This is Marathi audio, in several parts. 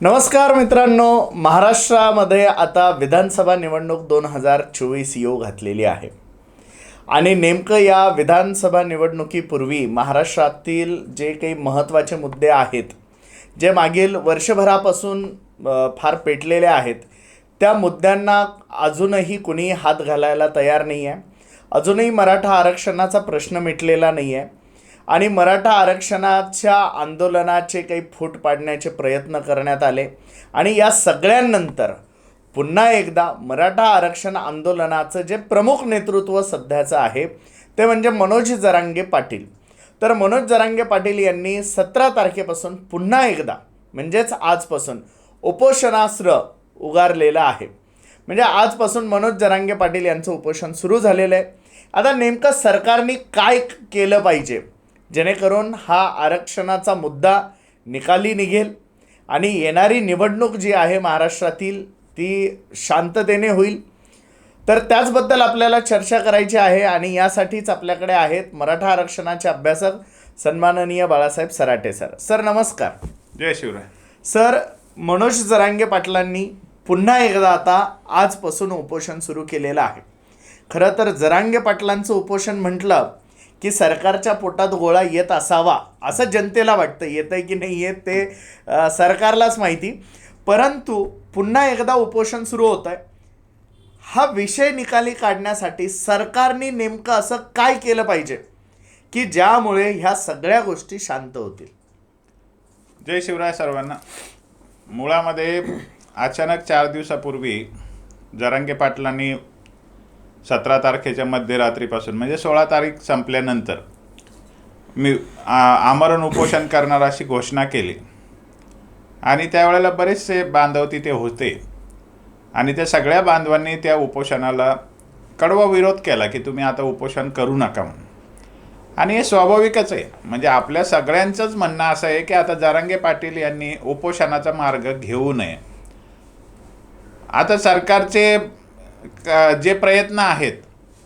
नमस्कार मित्रांनो महाराष्ट्रामध्ये आता विधानसभा निवडणूक दोन हजार चोवीस येऊ घातलेली आहे. आणि नेमकं या विधानसभा निवडणुकीपूर्वी महाराष्ट्रातील जे काही महत्त्वाचे मुद्दे आहेत जे मागील वर्षभरापासून फार पेटलेले आहेत त्या मुद्द्यांना अजूनही कुणी हात घालायला तयार नाही आहे अजूनही मराठा आरक्षणाचा प्रश्न मिटलेला नाही आहे आणि मराठा आरक्षणाच्या आंदोलनाचे काही फूट पाडण्याचे प्रयत्न करण्यात आले. आणि या सगळ्यांनंतर पुन्हा एकदा मराठा आरक्षण आंदोलनाचं जे प्रमुख नेतृत्व सध्याचं आहे ते म्हणजे मनोज जरांगे पाटील. तर मनोज जरांगे पाटील यांनी सतरा तारखेपासून पुन्हा एकदा म्हणजेच आजपासून उपोषणास्त्र उगारलेलं आहे. म्हणजे आजपासून मनोज जरांगे पाटील यांचं उपोषण सुरू झालेलं आहे. आता नेमकं सरकारने काय केलं पाहिजे? जेणेकरून हा आरक्षणाचा मुद्दा निकाली निघेल आणि येणारी निवडणूक जी आहे महाराष्ट्रातील ती शांततेने होईल. तर त्याचबद्दल आपल्याला चर्चा करायची आहे आणि यासाठीच आपल्याकडे आहेत मराठा आरक्षणाचे अभ्यासक सन्माननीय बाळासाहेब सराटे सर. सर नमस्कार. जय शिवराय. सर मनोज जरांगे पाटलांनी पुन्हा एकदा आता आजपासून उपोषण सुरू केलेलं आहे. खरं तर जरांगे पाटलांचं उपोषण म्हटलं की सरकारच्या पोटात गोळा येत असावा असं जनतेला वाटतं. येतं आहे की नाही येत ते सरकारलाच माहिती. परंतु पुन्हा एकदा उपोषण सुरू होत आहे हा विषय निकाली काढण्यासाठी सरकारने नेमकं असं काय केलं पाहिजे? की ज्यामुळे ह्या सगळ्या गोष्टी शांत होतील? जय शिवराय सर्वांना. मुळामध्ये अचानक चार दिवसापूर्वी जरांगे पाटलांनी सतरा तारखेच्या मध्यरात्रीपासून म्हणजे सोळा तारीख संपल्यानंतर मी आमरण उपोषण करणार अशी घोषणा केली. आणि त्यावेळेला बरेचसे बांधव तिथे होते. आणि त्या सगळ्या बांधवांनी त्या उपोषणाला कडवा विरोध केला की तुम्ही आता उपोषण करू नका म्हणून. आणि हे स्वाभाविकच आहे. म्हणजे आपल्या सगळ्यांचंच म्हणणं असं आहे की आता जारंगे पाटील यांनी उपोषणाचा मार्ग घेऊ नये. आता सरकारचे जे प्रयत्न आहेत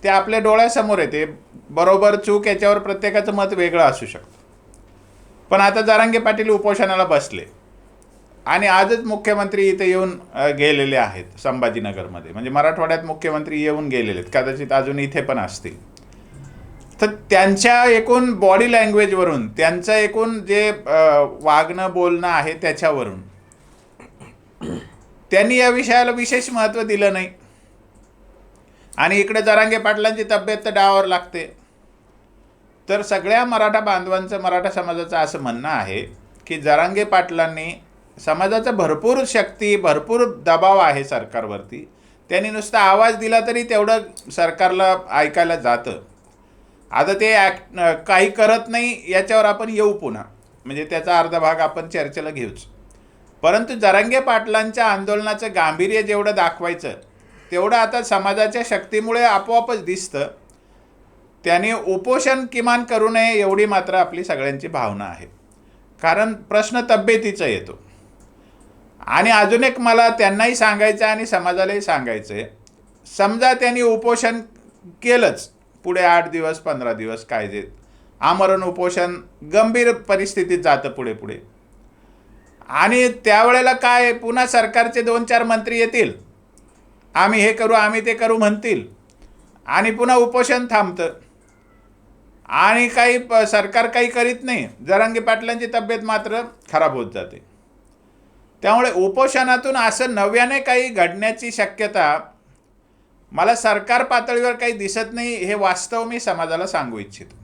ते आपल्या डोळ्यासमोर येते. बरोबर चूक याच्यावर प्रत्येकाचं मत वेगळं असू शकतं. पण आता जारंगे पाटील उपोषणाला बसले. आणि आजच मुख्यमंत्री इथे येऊन गेलेले आहेत संभाजीनगरमध्ये. म्हणजे मराठवाड्यात मुख्यमंत्री येऊन गेलेले आहेत. कदाचित अजून इथे पण असतील. तर त्यांच्या एकूण बॉडी लँग्वेजवरून त्यांचं एकूण जे वागणं बोलणं आहे त्याच्यावरून त्यांनी या विषयाला विशेष महत्त्व दिलं नाही. आणि इकडे जरांगे पाटलांची तब्येत तर डावावर लागते. तर सगळ्या मराठा बांधवांचं मराठा समाजाचं असं म्हणणं आहे की जरांगे पाटलांनी समाजाचा भरपूर शक्ती भरपूर दबाव आहे सरकारवरती. त्यांनी नुसता आवाज दिला तरी तेवढं सरकारला ऐकायला जातं. आता ते ॲक्ट काही करत नाही याच्यावर आपण येऊ पुन्हा. म्हणजे त्याचा अर्धा भाग आपण चर्चेला घेऊच. परंतु जरांगे पाटलांच्या आंदोलनाचं गांभीर्य जेवढं दाखवायचं तेवढं आता समाजाच्या शक्तीमुळे आपोआपच दिसतं. त्याने उपोषण किमान करू नये एवढी मात्र आपली सगळ्यांची भावना आहे. कारण प्रश्न तब्येतीचा येतो. आणि अजून एक मला त्यांनाही सांगायचं आहे आणि समाजालाही सांगायचं आहे समजा त्यांनी उपोषण केलंच पुढे आठ दिवस पंधरा दिवस कायदे आमरण उपोषण गंभीर परिस्थितीत जातं पुढे पुढे. आणि त्यावेळेला काय पुन्हा सरकारचे दोन चार मंत्री येतील? आम्ही हे करू आम्ही ते करू म्हणतील. आणि पुन्हा उपोषण थांबतं. आणि काही प- सरकार काही करीत नाही. जरांगी पाटलांची तब्येत मात्र खराब होत जाते. त्यामुळे उपोषणातून असं नव्याने काही घडण्याची शक्यता मला सरकार पातळीवर काही दिसत नाही हे वास्तव मी समाजाला सांगू इच्छितो.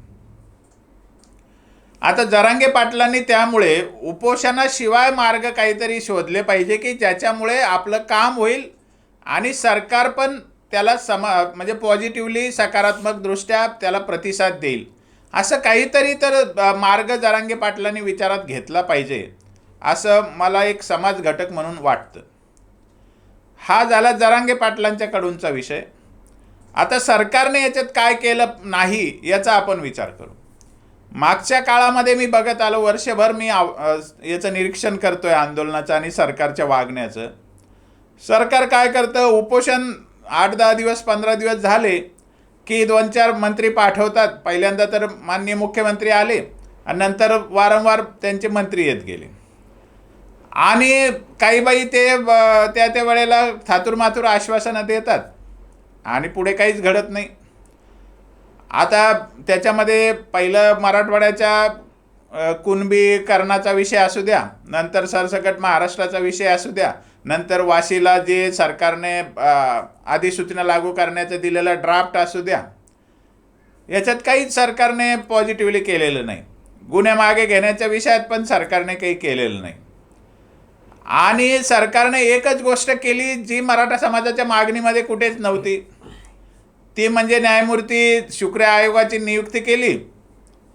आता जरांगे पाटलांनी त्यामुळे उपोषणाशिवाय मार्ग काहीतरी शोधले पाहिजे की ज्याच्यामुळे आपलं काम होईल आणि सरकार पण त्याला समा म्हणजे पॉझिटिव्हली सकारात्मकदृष्ट्या त्याला प्रतिसाद देईल. असं काहीतरी तर मार्ग जरांगे पाटलांनी विचारात घेतला पाहिजे असं मला एक समाज घटक म्हणून वाटतं. हा झाला जरांगे पाटलांच्याकडूनचा विषय. आता सरकारने याच्यात काय केलं नाही याचा आपण विचार करू. मागच्या काळामध्ये मी बघत आलो वर्षभर मी आव- याचं निरीक्षण करतोय आंदोलनाचं आणि सरकारच्या वागण्याचं. सरकार काय करतं? उपोषण आठ दहा दिवस पंधरा दिवस झाले की दोन चार मंत्री पाठवतात. पहिल्यांदा तर माननीय मुख्यमंत्री आले आणि नंतर वारंवार त्यांचे मंत्री येत गेले. आणि काही बाई ते त्या त्या वेळेला थातूर मातूर आश्वासनं देतात आणि पुढे काहीच घडत नाही. आता त्याच्यामध्ये पहिलं मराठवाड्याच्या कुणबीकरणाचा विषय असू द्या नंतर सरसकट महाराष्ट्राचा विषय असू द्या नंतर वाशीला जे सरकारने अधिसूचना लागू करण्याचं दिलेलं ड्राफ्ट असू द्या याच्यात काहीच सरकारने पॉझिटिव्हली केलेलं नाही. गुन्हे मागे घेण्याच्या विषयात पण सरकारने काही केलेलं नाही. आणि सरकारने एकच गोष्ट केली जी मराठा समाजाच्या मागणीमध्ये कुठेच नव्हती. ती म्हणजे न्यायमूर्ती शुक्र आयोगाची नियुक्ती केली.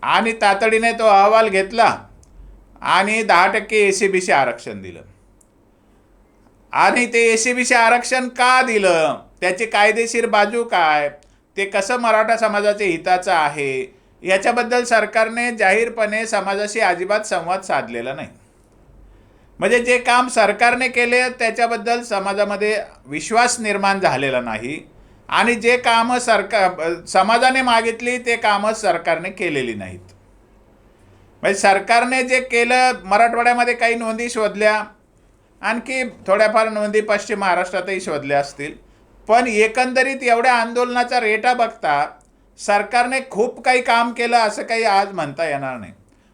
आणि तातडीने तो अहवाल घेतला आणि दहा टक्के ए सी बीसी आरक्षण दिलं. आणि ते ए सी बीचे आरक्षण का दिलं? त्याची कायदेशीर बाजू काय? ते कसं मराठा समाजाच्या हिताचं आहे? याच्याबद्दल सरकारने जाहीरपणे समाजाशी अजिबात संवाद साधलेला नाही. म्हणजे जे काम सरकारने केले त्याच्याबद्दल समाजामध्ये विश्वास निर्माण झालेला नाही. आणि जे कामं सरकार समाजाने मागितली ते कामं सरकारने केलेली नाहीत. म्हणजे सरकारने जे केलं मराठवाड्यामध्ये काही नोंदी शोधल्या आणखी थोड्याफार नोंदी पश्चिम महाराष्ट्रातही शोधल्या असतील. पण एकंदरीत एवढ्या आंदोलनाचा रेटा बघता सरकारने खूप काही काम केलं असं काही आज म्हणता येणार नाही.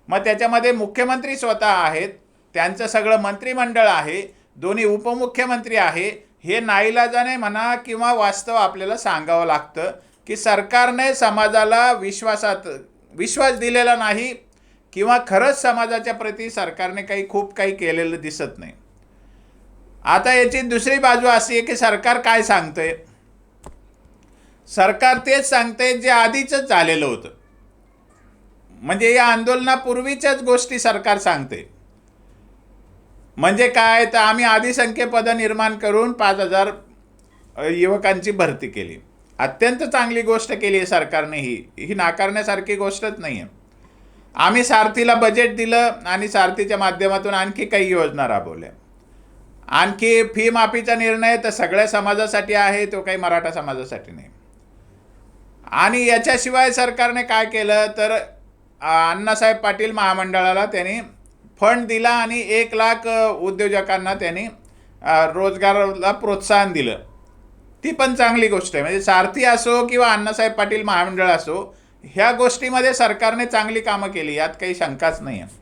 मग त्याच्यामध्ये मुख्यमंत्री स्वतः आहेत त्यांचं सगळं मंत्रिमंडळ आहे दोन्ही उपमुख्यमंत्री आहे हे नाईलाजाने म्हणा किंवा वास्तव आपल्याला सांगावं लागतं की सरकारने समाजाला विश्वासात विश्वास दिलेला नाही किंवा खरंच समाजाच्या प्रती सरकारने काही खूप काही केलेलं दिसत नाही. आता याची दुसरी बाजू अशी आहे की सरकार काय सांगतंय? सरकार तेच सांगते जे आधीच झालेलं होतं. म्हणजे या आंदोलनापूर्वीच्याच गोष्टी सरकार सांगते म्हणजे काय तर आम्ही आधी संख्येपदं निर्माण करून पाच हजार युवकांची भरती केली. अत्यंत चांगली गोष्ट केली आहे सरकारने ही. ही नाकारण्यासारखी गोष्टच नाही आहे आम्ही सारथीला बजेट दिलं आणि सारथीच्या माध्यमातून आणखी काही योजना राबवल्या. आणखी फी माफीचा निर्णय तर सगळ्या समाजासाठी आहे तो काही मराठा समाजासाठी नाही. आणि याच्याशिवाय सरकारने काय केलं तर अण्णासाहेब पाटील महामंडळाला त्यांनी फंड दिला आणि एक लाख उद्योजकांना त्यांनी रोजगाराला प्रोत्साहन दिलं. ती पण चांगली गोष्ट आहे. म्हणजे सारथी असो किंवा अण्णासाहेब पाटील महामंडळ असो ह्या गोष्टीमध्ये सरकारने चांगली कामं केली यात काही शंकाच नाही आहे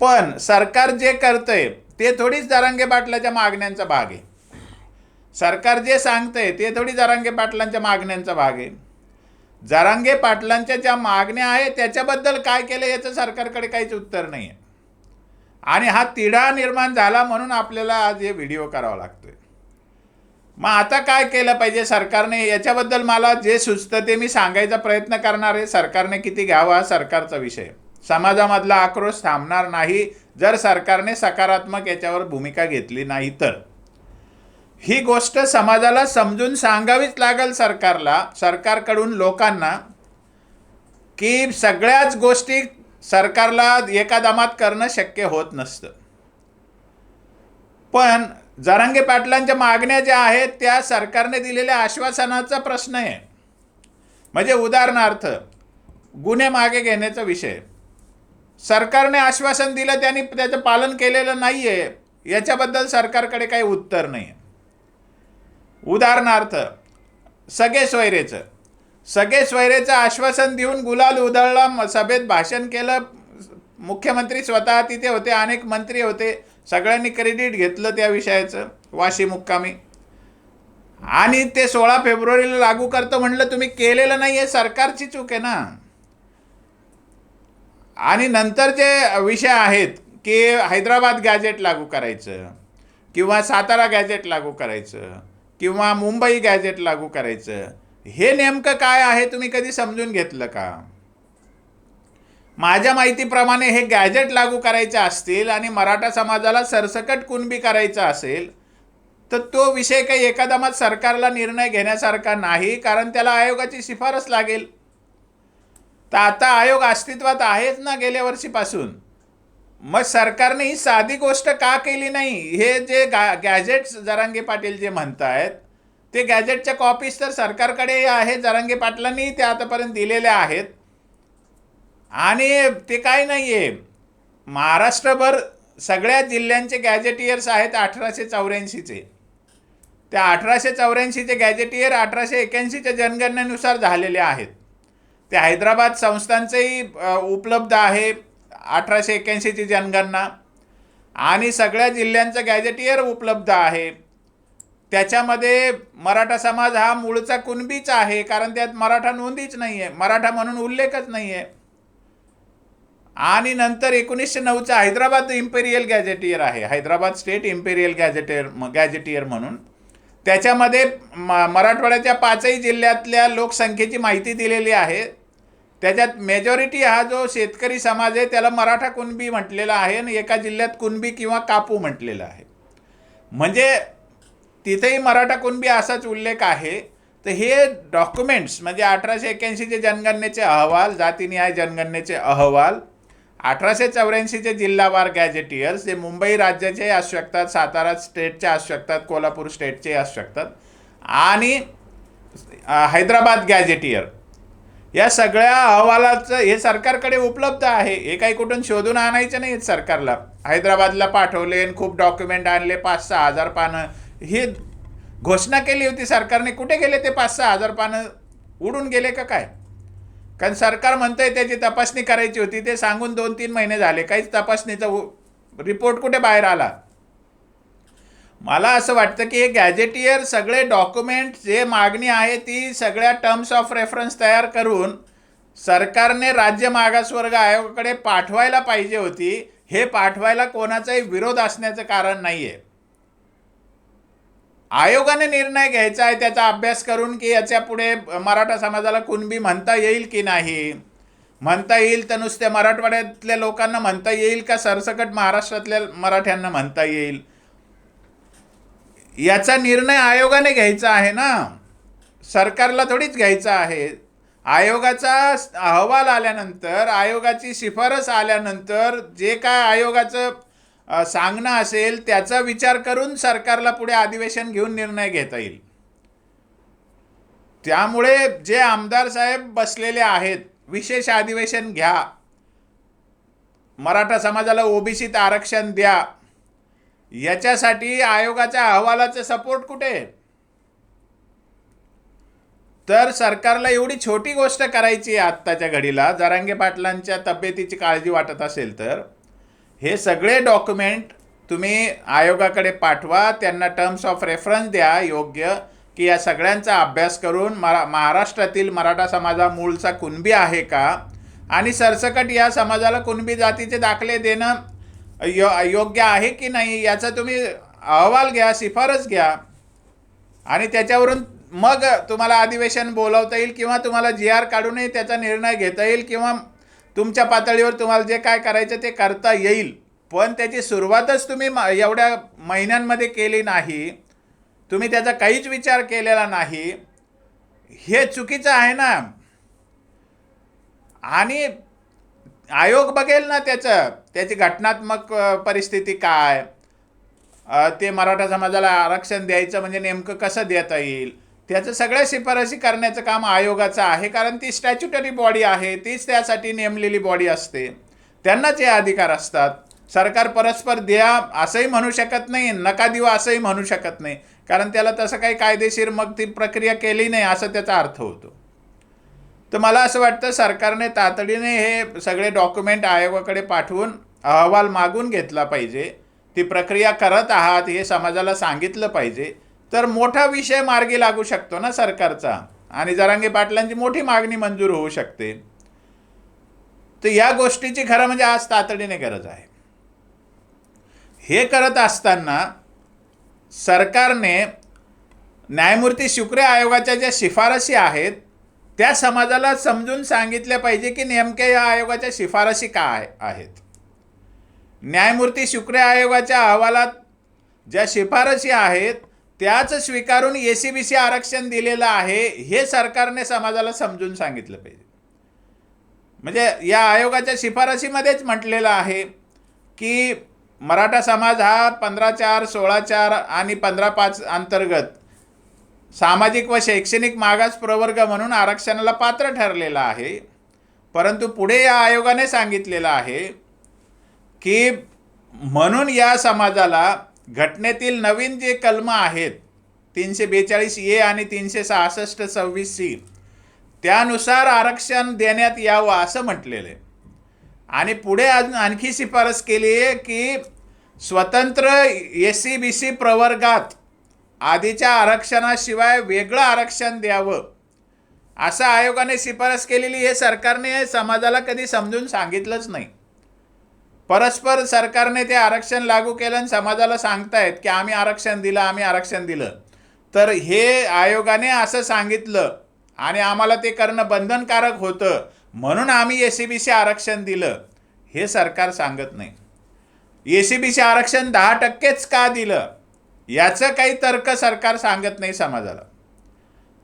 पण सरकार जे करतंय ते थोडीच जरांगे पाटलाच्या मागण्यांचा भाग आहे. सरकार जे सांगतंय ते थोडी जरांगे पाटलांच्या मागण्यांचा भाग आहे. जरांगे पाटलांच्या ज्या मागण्या आहेत त्याच्याबद्दल काय केलं याचं सरकारकडे काहीच उत्तर नाही आहे आणि हा तिढा निर्माण झाला म्हणून आपल्याला आज हे व्हिडिओ करावा लागतोय. मग आता काय केलं पाहिजे सरकारने? याच्याबद्दल मला जे सुचतं ते मी सांगायचा प्रयत्न करणार आहे. सरकारने किती घ्यावा? हा सरकारचा विषय. समाजामधला आक्रोश थांबणार नाही. जर सरकारने सकारात्मक याच्यावर भूमिका घेतली नाही तर. ही गोष्ट समाजाला समजून सांगावीच लागेल सरकारला सरकारकडून लोकांना की सगळ्याच गोष्टी सरकारला एका दमात करणं शक्य होत नसतं. पण जरांगे पाटलांच्या मागण्या ज्या आहेत त्या सरकारने दिलेल्या आश्वासनाचा प्रश्न आहे. म्हणजे उदाहरणार्थ गुन्हे मागे घेण्याचा विषय. सरकारने आश्वासन दिलं त्यांनी त्याचं पालन केलेलं नाही आहे याच्याबद्दल सरकारकडे काही उत्तर नाही उदाहरणार्थ सगळे सोयरेचं. सगळे स्वैरेचं आश्वासन देऊन गुलाल उधळला. सभेत भाषण केलं. मुख्यमंत्री स्वतः तिथे होते. अनेक मंत्री होते. सगळ्यांनी क्रेडिट घेतलं त्या विषयाचं. वाशी मुक्कामी. आणि ते सोळा फेब्रुवारीला लागू करतो म्हणलं तुम्ही केलेलं नाही आहे सरकारची चूक आहे ना. आणि नंतर जे विषय आहेत की हैदराबाद गॅजेट लागू करायचं किंवा सातारा गॅजेट लागू करायचं किंवा मुंबई गॅजेट लागू करायचं हे नेमकं काय आहे तुम्ही कधी समजून घेतलं का? माझ्या माहितीप्रमाणे हे गॅजेट लागू करायचे असतील आणि मराठा समाजाला सरसकट कुणबी करायचं असेल तर तो विषय काही एकादमात सरकारला निर्णय घेण्यासारखा नाही कारण त्याला आयोगाची शिफारस लागेल. तर आता आयोग अस्तित्वात आहेच ना गेल्या वर्षीपासून? मग सरकारने ही साधी गोष्ट का केली नाही? हे जे गा गॅजेट्स जरांगे पाटील जे म्हणतायत ते गॅजेटच्या कॉपीज तर सरकारकडे आहे जरांगे पाटलांनी ते आतापर्यंत दिलेल्या आहेत. आणि ते काय नाही आहे महाराष्ट्रभर सगळ्या जिल्ह्यांचे गॅजेटियर्स आहेत अठराशे चौऱ्याऐंशीचे. त्या अठराशे चौऱ्याऐंशीचे गॅजेटियर अठराशे एक्याऐंशीच्या जनगणनेनुसार झालेले आहेत. ते हैदराबाद संस्थांचंही उपलब्ध आहे अठराशे एक्याऐंशीची जनगणना. आणि सगळ्या जिल्ह्यांचं गॅजेटियर उपलब्ध आहे. त्याच्यामध्ये मराठा समाज हा मूळचा कुणबीच आहे कारण त्यात मराठा नोंदीच नाही आहे मराठा म्हणून उल्लेखच नाही आहे आणि नंतर एकोणीसशे नऊचा हैदराबाद इम्पेरियल गॅजेटियर आहे. Hyderabad state imperial gazetteer gazetteer म्हणून. त्याच्यामध्ये म मराठवाड्याच्या पाचही जिल्ह्यातल्या लोकसंख्येची माहिती दिलेली आहे. त्याच्यात मेजॉरिटी हा जो शेतकरी समाज आहे त्याला मराठा कुणबी म्हटलेला आहे आणि एका जिल्ह्यात कुणबी किंवा कापू म्हटलेला आहे. म्हणजे तिथेही मराठा कुणबी असाच उल्लेख आहे. तर हे डॉक्युमेंट्स म्हणजे अठराशे एक्क्याऐंशीचे जनगणनेचे अहवाल जातीनिहाय जनगणनेचे अहवाल अठराशे चौऱ्याऐंशीचे जिल्हावार गॅजेटियर्स जे मुंबई राज्याचे असू शकतात सातारा स्टेटचे असू शकतात कोल्हापूर स्टेटचे असू शकतात आणि हैदराबाद गॅजेटियर या सगळ्या अहवालाचं हे सरकारकडे उपलब्ध आहे. हे काही कुठून शोधून आणायचं नाही सरकारला. हैदराबादला पाठवले आणि खूप डॉक्युमेंट आणले पाच सहा हजार पानं ही घोषणा केली होती सरकारने. कुठे गेले ते पाच सहा हजार पानं? उडून गेले का काय? कारण सरकार म्हणतंय त्याची तपासणी करायची होती. ते सांगून दोन तीन महिने झाले. काहीच तपासणीचा रिपोर्ट कुठे बाहेर आला? मला असं वाटतं की हे गॅजेटियर सगळे डॉक्युमेंट जे मागणी आहे ती सगळ्या टर्म्स ऑफ रेफरन्स तयार करून सरकारने राज्य मागासवर्ग आयोगाकडे पाठवायला पाहिजे होती. हे पाठवायला कोणाचाही विरोध असण्याचं कारण नाही आहे आयोगाने निर्णय घ्यायचा आहे त्याचा अभ्यास करून की याच्यापुढे मराठा समाजाला कुणबी म्हणता येईल की नाही? म्हणता येईल तर नुसत्या मराठवाड्यातल्या लोकांना म्हणता येईल का सरसकट महाराष्ट्रातल्या मराठ्यांना म्हणता येईल? याचा निर्णय आयोगाने घ्यायचा आहे ना? सरकारला थोडीच घ्यायचा आहे. आयोगाचा अहवाल आल्यानंतर आयोगाची शिफारस आल्यानंतर जे काय आयोगाचं सांगणं असेल त्याचा विचार करून सरकारला पुढे अधिवेशन घेऊन निर्णय घेता येईल. त्यामुळे जे आमदार साहेब बसलेले आहेत विशेष अधिवेशन घ्या. मराठा समाजाला ओबीसीत आरक्षण द्या. याच्यासाठी आयोगाच्या अहवालाचा सपोर्ट कुठे? आहे? तर सरकारला एवढी छोटी गोष्ट करायची आहे आत्ताच्या घडीला. जरांगे पाटलांच्या तब्येतीची काळजी वाटत असेल तर. हे सगळे डॉक्युमेंट तुम्ही आयोगाकडे पाठवा त्यांना टर्म्स ऑफ रेफरन्स द्या योग्य की या सगळ्यांचा अभ्यास करून मरा महाराष्ट्रातील मराठा समाजा मूळचा कुणबी आहे का? आणि सरसकट या समाजाला कुणबी जातीचे दाखले देणं यो योग्य आहे की नाही याचा तुम्ही अहवाल घ्या शिफारस घ्या. आणि त्याच्यावरून मग तुम्हाला अधिवेशन बोलवता येईल किंवा तुम्हाला जी आर काढूनही त्याचा निर्णय घेता येईल किंवा तुमच्या पातळीवर तुम्हाला जे काय करायचं ते करता येईल. पण त्याची सुरुवातच तुम्ही म- एवढ्या महिन्यांमध्ये केली नाही. तुम्ही त्याचा काहीच विचार केलेला नाही. हे चुकीचं आहे ना. आणि आयोग बघेल ना त्याचं त्याची घटनात्मक परिस्थिती काय? ते मराठा समाजाला आरक्षण द्यायचं म्हणजे नेमकं कसं देता येईल? त्याचं सगळ्या शिफारसी करण्याचं काम आयोगाचं आहे कारण ती स्टॅच्युटरी बॉडी आहे तीच त्यासाठी नेमलेली बॉडी असते. त्यांनाच हे अधिकार असतात. सरकार परस्पर द्या असंही म्हणू शकत नाही नका देऊ असंही म्हणू शकत नाही. कारण त्याला तसं काही कायदेशीर मग ती प्रक्रिया केली नाही असं त्याचा अर्थ होतो. तर मला असं वाटतं सरकारने तातडीने हे सगळे डॉक्युमेंट आयोगाकडे पाठवून अहवाल मागून घेतला पाहिजे. ती प्रक्रिया करत आहात हे समाजाला सांगितलं पाहिजे. तर मोठा विषय मार्गी लागू शकतो ना सरकारचा. आणि जरांगे पाटलांची मोठी मागणी मंजूर होऊ शकते. तर या गोष्टीची खरं म्हणजे आज तातडीने गरज आहे. हे करत असताना सरकारने न्यायमूर्ती शुक्रे आयोगाच्या ज्या शिफारसी आहेत त्या समाजाला समजून सांगितल्या पाहिजे की नेमक्या या आयोगाच्या शिफारसी काय आहेत. न्यायमूर्ती शुक्रे आयोगाच्या अहवालात ज्या शिफारसी आहेत त्याच स्वीकारून ए सी बी सी आरक्षण दिलेलं आहे हे सरकारने समाजाला समजून सांगितलं पाहिजे. म्हणजे या आयोगाच्या शिफारसीमध्येच म्हटलेलं आहे की मराठा समाज हा पंधरा चार सोळा चार आणि पंधरा पाच अंतर्गत सामाजिक व शैक्षणिक मागास प्रवर्ग म्हणून आरक्षणाला पात्र ठरलेला आहे. परंतु पुढे या आयोगाने सांगितलेलं आहे की म्हणून या समाजाला घटनेतील नवीन जे कलम आहेत तीनशे बेचाळीस ए आणि तीनशे सहासष्ट सव्वीस सी त्यानुसार आरक्षण देण्यात यावं असं म्हटलेलं आहे. आणि पुढे अजून आणखी शिफारस केली आहे की स्वतंत्र एस सी बी सी प्रवर्गात आधीच्या आरक्षणाशिवाय वेगळं आरक्षण द्यावं असं आयोगाने शिफारस केलेली हे सरकारने समाजाला कधी समजून सांगितलंच नाही. परस्पर सरकारने ते आरक्षण लागू केलं आणि समाजाला सांगतायत की आम्ही आरक्षण दिलं आम्ही आरक्षण दिलं. तर हे आयोगाने असं सांगितलं आणि आम्हाला ते करणं बंधनकारक होतं. म्हणून आम्ही ए सी बी सी आरक्षण दिलं. हे सरकार सांगत नाही. ए सी बी सी आरक्षण दहा टक्केच का दिलं? याचं काही तर्क सरकार सांगत नाही समाजाला.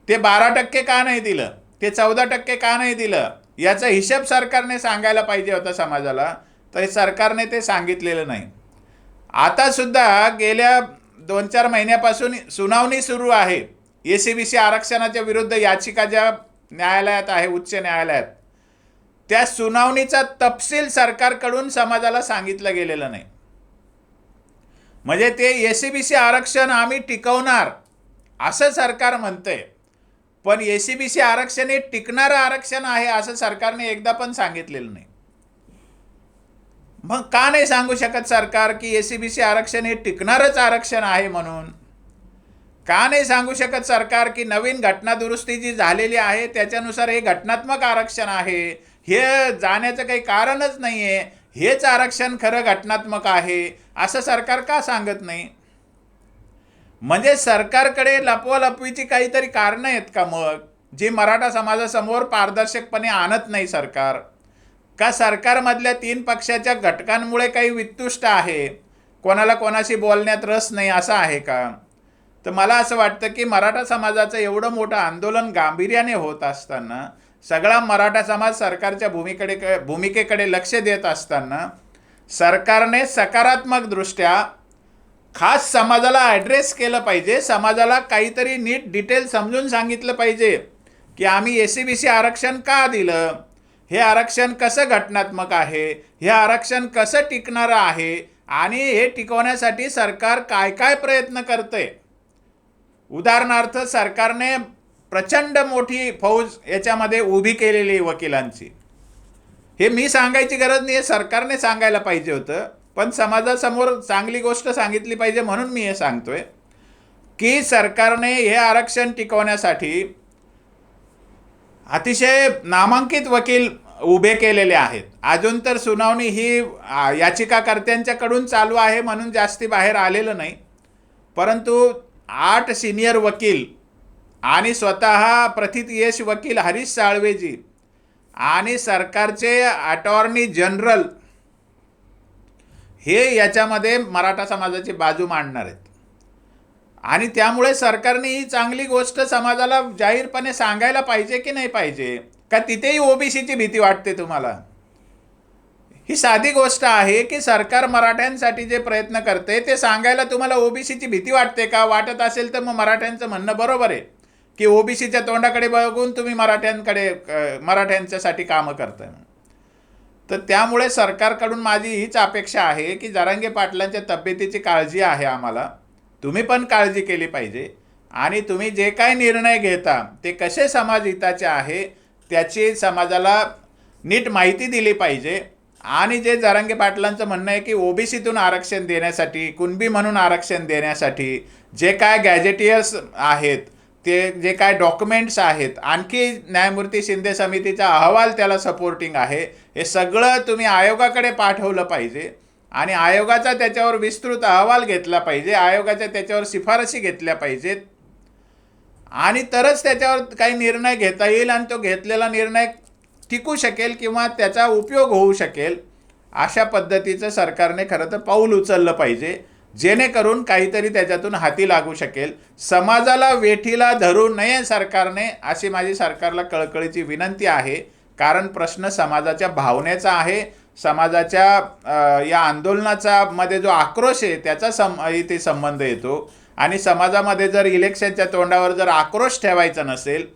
ते बारा टक्के का नाही दिलं? ते चौदा टक्के का नाही दिलं? याचा हिशेब सरकारने सांगायला पाहिजे होता समाजाला. तर सरकारने ते सांगितलेलं नाही. आतासुद्धा गेल्या दोन चार महिन्यापासून सुनावणी सुरू आहे. ए सी बी सी आरक्षणाच्या विरुद्ध याचिका ज्या न्यायालयात आहे उच्च न्यायालयात त्या सुनावणीचा तपशील सरकारकडून समाजाला सांगितलं गेलेलं नाही. म्हणजे ते ए सी बी सी आरक्षण आम्ही टिकवणार असं सरकार म्हणतंय. पण ए सी बी सी आरक्षण हे टिकणारं आरक्षण आहे असं सरकारने एकदा पण सांगितलेलं नाही. मग का नाही सांगू शकत सरकार की ए सी बी सी आरक्षण हे टिकणारच आरक्षण आहे म्हणून? का नाही सांगू शकत सरकार की नवीन घटना दुरुस्ती जी झालेली आहे त्याच्यानुसार हे घटनात्मक आरक्षण आहे? हे जाण्याचं काही कारणच नाही आहे हेच आरक्षण खरं घटनात्मक आहे. असं सरकार का सांगत नाही? म्हणजे सरकारकडे लपवालपवीची काहीतरी कारणं आहेत का मग जी मराठा समाजासमोर पारदर्शकपणे आणत नाही सरकार? का सरकारमधल्या तीन पक्षाच्या घटकांमुळे काही वित्तुष्ट आहे? कोणाला कोणाशी बोलण्यात रस नाही असं आहे का? तर मला असं वाटतं की मराठा समाजाचं एवढं मोठं आंदोलन गांभीर्याने होत असताना सगळा मराठा समाज सरकारच्या भूमिकडे भूमिकेकडे लक्ष देत असताना सरकारने सकारात्मकदृष्ट्या खास समाजाला ॲड्रेस केलं पाहिजे समाजाला काहीतरी नीट डिटेल समजून सांगितलं पाहिजे की आम्ही ए सी बी सी आरक्षण का दिलं? हे आरक्षण कसं घटनात्मक आहे? हे आरक्षण कसं टिकणारं आहे? आणि हे टिकवण्यासाठी सरकार काय काय प्रयत्न करते उदाहरणार्थ सरकारने प्रचंड मोठी फौज याच्यामध्ये उभी केलेली आहे वकिलांची. हे मी सांगायची गरज नाही आहे सरकारने सांगायला पाहिजे होतं. पण समाजासमोर चांगली गोष्ट सांगितली पाहिजे म्हणून मी हे सांगतोय की सरकारने हे आरक्षण टिकवण्यासाठी अतिशय नामांकित वकील उभे केलेले आहेत. अजून तर सुनावणी ही याचिकाकर्त्यांच्याकडून चालू आहे म्हणून जास्ती बाहेर आलेलं नाही. परंतु आठ सिनियर वकील आणि स्वतः प्रथित यश वकील हरीश साळवेजी आणि सरकारचे अटॉर्नी जनरल हे याच्यामध्ये मराठा समाजाची बाजू मांडणार आहेत. आणि त्यामुळे सरकारने ही चांगली गोष्ट समाजाला जाहीरपणे सांगायला पाहिजे की नाही पाहिजे? का तिथेही ओबीसीची भीती वाटते तुम्हाला? ही साधी गोष्ट आहे की सरकार मराठ्यांसाठी जे प्रयत्न करते ते सांगायला तुम्हाला ओबीसीची भीती वाटते का? वाटत असेल तर मग मराठ्यांचं म्हणणं बरोबर आहे. की ओबीसीच्या तोंडाकडे बघून तुम्ही मराठ्यांकडे मराठ्यांच्यासाठी कामं करताय. तर त्यामुळे सरकारकडून माझी हीच अपेक्षा आहे की जरांगे पाटलांच्या तब्येतीची काळजी आहे आम्हाला. तुम्ही पण काळजी केली पाहिजे. आणि तुम्ही जे काय निर्णय घेता ते कसे समाजहिताचे आहे त्याची समाजाला नीट माहिती दिली पाहिजे. आणि जे जरांगे पाटलांचं म्हणणं आहे की ओबीसीतून आरक्षण देण्यासाठी कुणबी म्हणून आरक्षण देण्यासाठी जे काय गॅजेटियर्स आहेत ते जे काय डॉक्युमेंट्स आहेत आणखी न्यायमूर्ती शिंदे समितीचा अहवाल त्याला सपोर्टिंग आहे. हे सगळं तुम्ही आयोगाकडे पाठवलं पाहिजे. आणि आयोगाचा त्याच्यावर विस्तृत अहवाल घेतला पाहिजे आयोगाच्या त्याच्यावर शिफारसी घेतल्या पाहिजेत. आणि तरच त्याच्यावर काही निर्णय घेता येईल आणि तो घेतलेला निर्णय टिकू शकेल किंवा त्याचा उपयोग होऊ शकेल अशा पद्धतीचं सरकारने खरं तर पाऊल उचललं पाहिजे जेणेकरून काहीतरी त्याच्यातून हाती लागू शकेल. समाजाला वेठीला धरू नये सरकारने अशी माझी सरकारला कळकळीची विनंती आहे. कारण प्रश्न समाजाच्या भावनेचा आहे समाजाच्या या आंदोलनाचा मध्ये जो आक्रोश आहे त्याचा सम इथे संबंध येतो. आणि समाजामध्ये जर इलेक्शनच्या तोंडावर जर आक्रोश ठेवायचा नसेल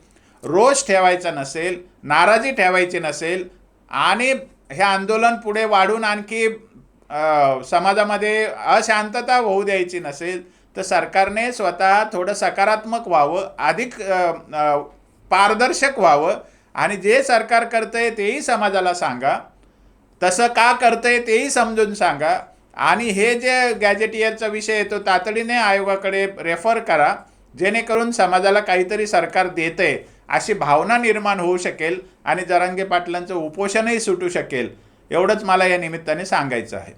रोष ठेवायचा नसेल नाराजी ठेवायची नसेल आणि हे आंदोलन पुढे वाढून आणखी समाजामध्ये अशांतता होऊ द्यायची नसेल तर सरकारने स्वतः थोडं सकारात्मक व्हावं अधिक पारदर्शक व्हावं. आणि जे सरकार करतंय तेही समाजाला सांगा. तसं का करतंय तेही समजून सांगा. आणि हे जे गॅजेटियरचा विषय आहे तो तातडीने आयोगाकडे रेफर करा. जेणेकरून समाजाला काहीतरी सरकार देतंय अशी भावना निर्माण होऊ शकेल आणि जरांगे पाटलांचं उपोषणही सुटू शकेल. एवढंच मला या निमित्ताने सांगायचं आहे.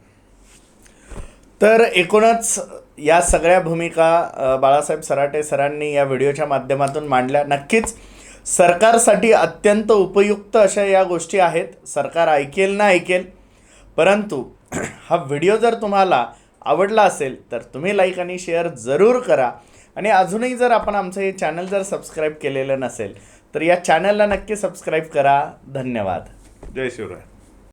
तर एकूणच या सगळ्या भूमिका बाळासाहेब सराटे सरांनी या व्हिडिओच्या माध्यमातून मांडल्या. नक्कीच सरकारसाठी अत्यंत उपयुक्त अशा या गोष्टी आहेत. सरकार ऐकेल ना ऐकेल. परंतु हा व्हिडिओ जर तुम्हाला आवडला असेल तर तुम्ही लाईक आणि शेअर जरूर करा. आणि अजूनही जर आपण आमचं हे चॅनल जर सबस्क्राईब केलेलं नसेल तर या चॅनलला नक्की सबस्क्राईब करा. धन्यवाद. जय शिवराय.